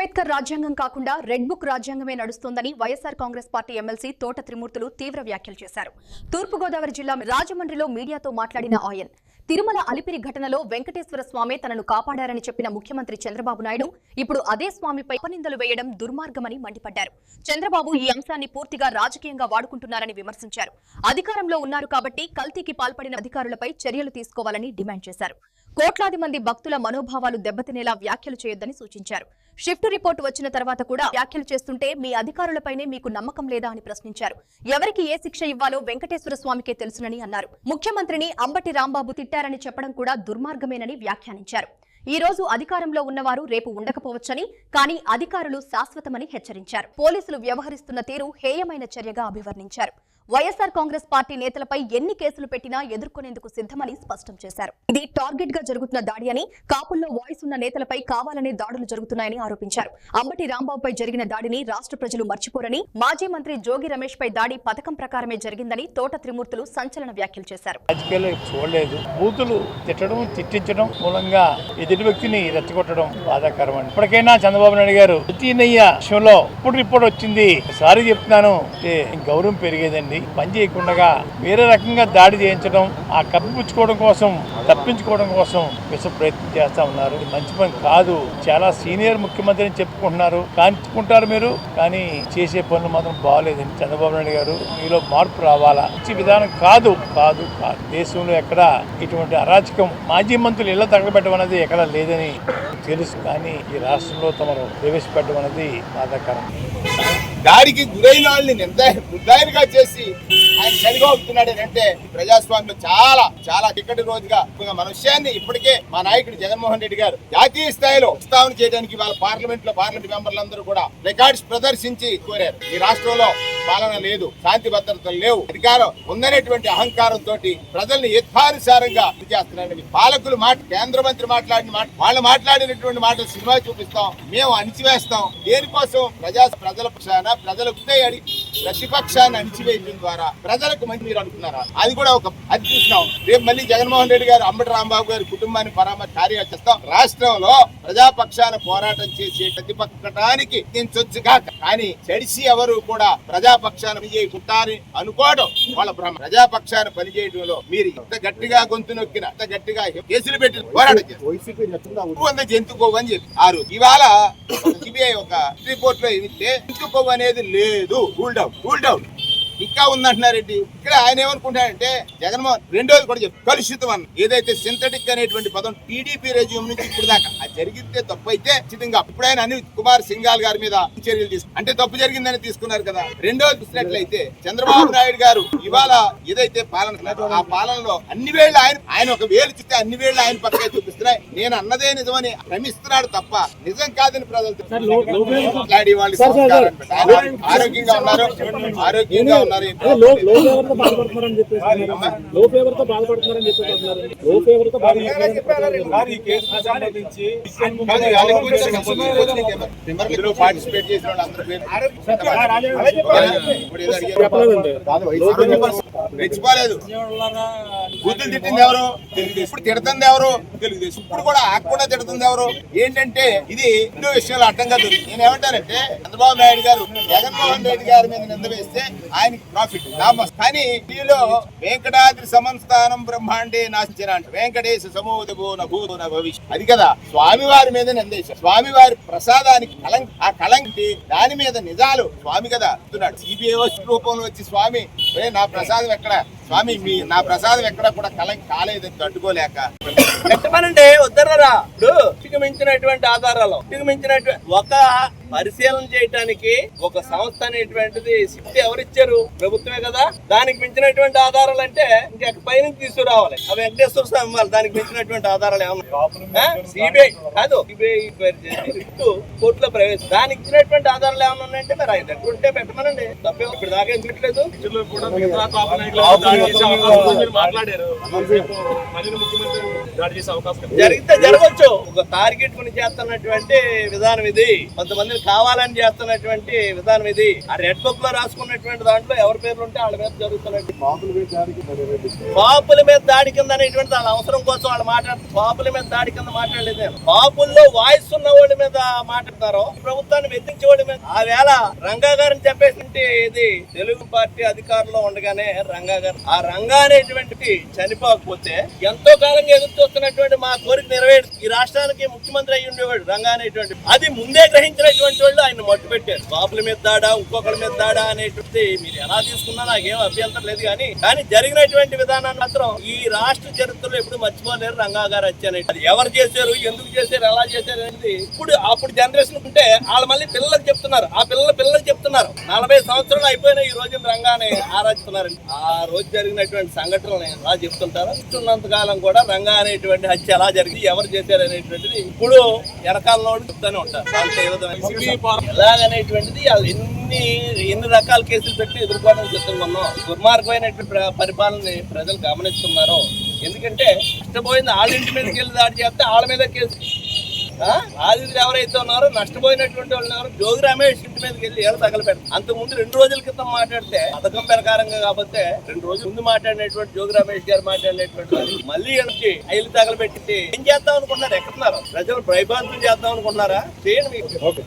అంబేద్కర్ రాజ్యాంగం కాకుండా red book రాజ్యాంగమే నడుస్తోందని YSR Congress party MLC Thota Trimurthulu తీవ్ర వ్యాఖ్యలు చేశారు. తూర్పుగోదావరి జిల్లా రాజమండ్రిలో మీడియాతో మాట్లాడిన ఆయన తిరుమల అలిపిరి ఘటనలో వెంకటేశ్వర స్వామి తనను కాపాడారని చెప్పిన ముఖ్యమంత్రి చంద్రబాబు నాయుడు ఇప్పుడు అదే స్వామిపై అపనిందలు వేయడం దుర్మార్గమని మండిపడ్డారు. చంద్రబాబు ఈ అంశాన్ని పూర్తిగా రాజకీయంగా వాడుకుంటున్నారని విమర్శించారు. అధికారంలో ఉన్నారు కాబట్టి కల్తీకి పాల్పడిన అధికారులపై చర్యలు తీసుకోవాలని డిమాండ్ చేశారు. కోట్లాది మంది భక్తుల మనోభావాలు దెబ్బతినేలా వ్యాఖ్యలు చేయొద్దని సూచించారు. షిఫ్ట్ రిపోర్టు వచ్చిన తర్వాత కూడా వ్యాఖ్యలు చేస్తుంటే మీ అధికారులపైనే మీకు నమ్మకం లేదా అని ప్రశ్నించారు. ఎవరికి ఏ శిక్ష ఇవ్వాలో వెంకటేశ్వర స్వామికే తెలుసునని అన్నారు. ముఖ్యమంత్రిని అంబటి రాంబాబు తిట్టారని చెప్పడం కూడా దుర్మార్గమేనని వ్యాఖ్యానించారు. ఈ రోజు అధికారంలో ఉన్నవారు రేపు ఉండకపోవచ్చని కానీ అధికారులు శాశ్వతమని హెచ్చరించారు. పోలీసులు వ్యవహరిస్తున్న తీరు హేయమైన చర్యగా అభివర్ణించారు. వైఎస్ఆర్ కాంగ్రెస్ పార్టీ నేతలపై ఎన్ని కేసులు పెట్టినా ఎదుర్కొనేందుకు సిద్ధమని స్పష్టం చేశారు. ఇది టార్గెట్గా జరుగుతున్న దాడి అని కాపుల్లో వాయిస్ ఉన్న నేతలపై కావాలనే దాడులు జరుగుతున్నాయని ఆరోపించారు. అంబటి రాంబాబుపై జరిగిన దాడిని రాష్ట్ర ప్రజలు మర్చిపోరని మాజీ మంత్రి జోగి రమేష్ పై దాడి పథకం ప్రకారమే జరిగిందని తోట త్రిమూర్తులు సంచలన వ్యాఖ్యలు చేశారు. చూడలేదు. బూతులు తిట్టడం తిట్టించడం మూలంగా ఎదుటి వ్యక్తిని రెచ్చగొట్టడం బాధాకరం అండి ఇప్పటికైనా చంద్రబాబు నాయుడు గారు విషయంలో ఇప్పుడు రిపోర్ట్ వచ్చింది. సారీ చెప్తున్నాను. గౌరవం పెరిగేదండి. పని చేయకుండా వేరే రకంగా దాడి చేయించడం ఆ కప్పిపుచ్చుకోవడం కోసం తప్పించుకోవడం కోసం విష ప్రయత్నం చేస్తా ఉన్నారు. ఇది మంచి పని కాదు. చాలా సీనియర్ ముఖ్యమంత్రిని చెప్పుకుంటున్నారు. కాంచుకుంటారు మీరు కానీ చేసే పనులు మాత్రం బాగాలేదండి చంద్రబాబు నాయుడు గారు. మీలో మార్పు రావాలా? మంచి విధానం కాదు. కాదు కాదు. దేశంలో ఎక్కడ ఇటువంటి అరాచకం మాజీ మంత్రులు ఇళ్ళ తగలబెట్టడం అనేది ఎక్కడ లేదని తెలుసు. కానీ ఈ రాష్ట్రంలో తమరు ప్రవేశపెట్టడం అనేది బాధాకరం. దాడికి గురైన వాళ్ళని ఎంత నిర్దాయనగా చేసి ఆయన సరిగా అవుతున్నాడు అంటే ప్రజాస్వామ్యం చాలా చాలా టిక్కటి రోజుగా మన విషయాన్ని ఇప్పటికే మా నాయకుడు జగన్మోహన్ రెడ్డి గారు జాతీయ స్థాయిలో ప్రస్తావన చేయడానికి వాళ్ళ పార్లమెంట్లో పార్లమెంట్ మెంబర్లందరూ కూడా రికార్డ్స్ ప్రదర్శించి కోరారు. ఈ రాష్ట్రంలో పాలన లేదు శాంతి భద్రతలు లేవు అధికారం ఉందనేటువంటి అహంకారంతో ప్రజల్ని యథానుసారంగా ఇది చేస్తున్నారని పాలకులు మాట కేంద్ర మంత్రి మాట్లాడిన మాట వాళ్ళు మాట్లాడినటువంటి మాటలు సినిమా చూపిస్తాం మేము అణిచివేస్తాం దేనికోసం ప్రజా ప్రజల పక్షాన ప్రజలకు ప్రతిపక్షాన్ని అణిచివేయడం ద్వారా ప్రజలకు మంచి మీరు అనుకున్నారా? అది కూడా ఒక అది చూసినాం. రేపు మళ్ళీ జగన్మోహన్ రెడ్డి గారు అంబటి రాంబాబు గారి కుటుంబాన్ని పరామర్శ కార్యాలు చేస్తాం. రాష్ట్రంలో ప్రజాపక్షాన పోరాటం చేసే ప్రతిపక్షానికి దించొచ్చు కాక కానీ చెడిసి ఎవరు కూడా ప్రజాపక్షాన పనిచేయకుంటారని అనుకోవడం వాళ్ళ భ్రమ ప్రజాపక్షాన పనిచేయడంలో మీరు ఎంత గట్టిగా గొంతు నొక్కిన ఎంత గట్టిగా కేసులు పెట్టి పోరాటం చేస్తారు. వంద జంతుకోవు అని చెప్పి. ఆరు. ఇవాళ సిబిఐ ఒక రిపోర్ట్లో ఇస్తే జంతుకోవు అనేది లేదు. కూల్ డౌన్ కూల్ డౌన్ ఇంకా ఉందంటున్నారెడ్డి ఇక్కడ ఆయన ఏమనుకుంటాడంటే జగన్మోహన్ రెండోది కూడా చెప్పు కలుషితం అన్న. ఏదైతే సింథటిక్ అనేటువంటి పదం టీడీపీ రెజ్యూమ్ నుంచి ఇప్పుడు దాకా అది జరిగితే తప్పు అయితే ఖచ్చితంగా ఇప్పుడు ఆయన అనిల్ కుమార్ సింగాల్ గారి మీద చర్యలు తీసుకు అంటే తప్పు జరిగిందని తీసుకున్నారు కదా. రెండోది చూసినట్లయితే చంద్రబాబు నాయుడు గారు ఇవాళ ఏదైతే పాలన ఆ పాలనలో అన్ని వేళ్ళు ఆయన ఆయన ఒక వేలు చూస్తే అన్ని వేళ్ళు ఆయన పక్కనే చూపిస్తున్నాయి. నేను అన్నదే నిజమని భ్రమిస్తున్నాడు తప్ప నిజం కాదని ప్రజలు ఆరోగ్యంగా ఉన్నారు. ఆరోగ్యంగా ఉన్నారు. తో బాధపడుతున్నారని చెప్పేసి. లో ఫేవర్తో బాధపడుతున్నారని చెప్పేసి అంటున్నారు. లో ఫేవర్తో బాధపడుతున్నారని చెప్పేసి. చెప్పలేదండి. లో బుద్ధులు తిట్టింది ఎవరు? ఇప్పుడు తిడుతుంది ఎవరు? తెలుగుదేశం ఇప్పుడు కూడా ఆకుండా తిడుతుంది ఎవరు? ఏంటంటే ఇది హిందూ విషయాలు అడ్డంగా దొరికి నేను ఏమంటానంటే చంద్రబాబు నాయుడు గారు జగన్మోహన్ రెడ్డి గారి మీద నింద వేస్తే ఆయనకి ప్రాఫిట్ లాభం కానీ దీనిలో వెంకటాద్రి సమస్థానం బ్రహ్మాండే నాశించిన అంట వెంకటేశ సమోదభో నభూతో భవిష్యత్ అది కదా. స్వామివారి మీద నిందేశారు స్వామివారి ప్రసాదానికి కలం ఆ కలంకి దాని మీద నిజాలు స్వామి కదా సిబిఐ రూపంలో వచ్చి స్వామి "ఏ, నా ప్రసాదం ఎక్కడ? స్వామి మీ నా ప్రసాదం ఎక్కడ కూడా కలం కాలేదని తట్టుకోలేక. పెట్టమనండి వద్దరరా ఇప్పుడు మించినటువంటి ఆధారాలు మించినటువంటి ఒక పరిశీలన చేయడానికి ఒక సంస్థ అనేటువంటిది శక్తి ఎవరిచ్చారు? ప్రభుత్వమే కదా. దానికి మించినటువంటి ఆధారాలు అంటే ఇంక పైనుంచి తీసుకురావాలి. ఆ వెంకటేశ్వర స్వామి ఇవ్వాలి దానికి మించినటువంటి ఆధారాలు ఏమన్నా సిబిఐ కాదు. సిబిఐ కోర్టులో ప్రవేశం. దానికి ఇచ్చినటువంటి ఆధారాలు ఏమన్నా ఉన్నాయంటే మరి ఆయన దగ్గర ఉంటే పెట్టమనండి. తప్పే ఇప్పుడు దాకా ఎందుకు పెట్టలేదు. జరిగితే జరగచ్చు. ఒక టార్గెట్ కొని చేస్తున్నటువంటి విధానం ఇది. కొంతమందిని కావాలని చేస్తున్నటువంటి విధానం ఇది. ఆ రెడ్ బుక్లో రాసుకున్నటువంటి దాంట్లో ఎవరి పేర్లు ఉంటే వాళ్ళ మీద జరుగుతున్నట్టు. పాపుల మీద దాడి కింద అనేటువంటి వాళ్ళ అవసరం కోసం వాళ్ళు మాట్లాడుతారు పాపుల మీద దాడి కింద మాట్లాడలేదు. నేను. పాపుల్లో వాయిస్ ఉన్న వాళ్ళ మీద మాట్లాడతారు ప్రభుత్వాన్ని వెతించే వాళ్ళ మీద. ఆ వేళ రంగా గారిని చెప్పేసి అనేది తెలుగు పార్టీ అధికారంలో ఉండగానే రంగా గారు ఆ రంగా అనేటువంటి చనిపోకపోతే ఎంతో కాలంగా ఎదురు చూస్తున్నటువంటి మా కోరిక నెరవేరు ఈ రాష్ట్రానికి ముఖ్యమంత్రి అయి ఉండేవాడు రంగా అనేటువంటి. అది ముందే గ్రహించినటువంటి వాళ్ళు ఆయన మట్టు పెట్టారు బాబుల మీద దాడా ఇంకొకరి మీద దాడా అనేటువంటి మీరు ఎలా తీసుకున్నా నాకేం అభ్యంతరం లేదు కానీ కానీ జరిగినటువంటి విధానాన్ని మాత్రం ఈ రాష్ట్ర చరిత్రలో ఎప్పుడు మర్చిపోలేరు రంగా గారు వచ్చారు అది ఎవరు చేశారు ఎందుకు చేశారు ఎలా చేశారు అనేది ఇప్పుడు అప్పుడు జనరేషన్ ఉంటే వాళ్ళు మళ్ళీ పిల్లలకు చెప్తున్నారు. ఆ పిల్లల పిల్లలకు చెప్తున్నారు. నలభై సంవత్సరాలు అయిపోయినా ఈ రోజు రంగానే ఆరాధిస్తున్నారు ఆ రోజు జరిగినటువంటి సంఘటనలు ఎలా చెప్తుంటారు ఇస్తున్నంత కాలం కూడా రంగా అనేటువంటి హత్య ఎలా జరిగింది ఎవరు చేశారు అనేటువంటిది ఇప్పుడు వెనకాలలో చెప్తానే ఉంటారు. ఎలాగనేటువంటిది ఎన్ని ఎన్ని రకాల కేసులు పెట్టి ఎదుర్కోవడానికి సిద్ధంగా ఉన్నాం దుర్మార్గమైనటువంటి ప్ర- పరిపాలనని ప్రజలు గమనిస్తున్నారు. ఎందుకంటే నష్టపోయింది వాళ్ళ ఇంటి మీదకి వెళ్ళి దాడి చేస్తే వాళ్ళ మీద కేసు? బాధితులు ఎవరైతే ఉన్నారో నష్టపోయినటువంటి వాళ్ళు ఎవరు జోగి రమేష్ ఇంటి మీదకి వెళ్ళి ఏడు తగలపెడతారు అంత ముందు రెండు రోజుల క్రితం మాట్లాడితే పథకం ప్రకారంగా కాబట్టి రెండు రోజుల ముందు మాట్లాడినటువంటి జోగి రమేష్ గారు మాట్లాడినటువంటి వాళ్ళు మళ్ళీ వీళ్ళకి ఐలు తగలబెట్టి ఏం చేద్దాం అనుకుంటున్నారు? ఎక్కడున్నారు? ప్రజలు భయభ్రాంతులు చేద్దాం అనుకుంటున్నారా? చేయండి మీకు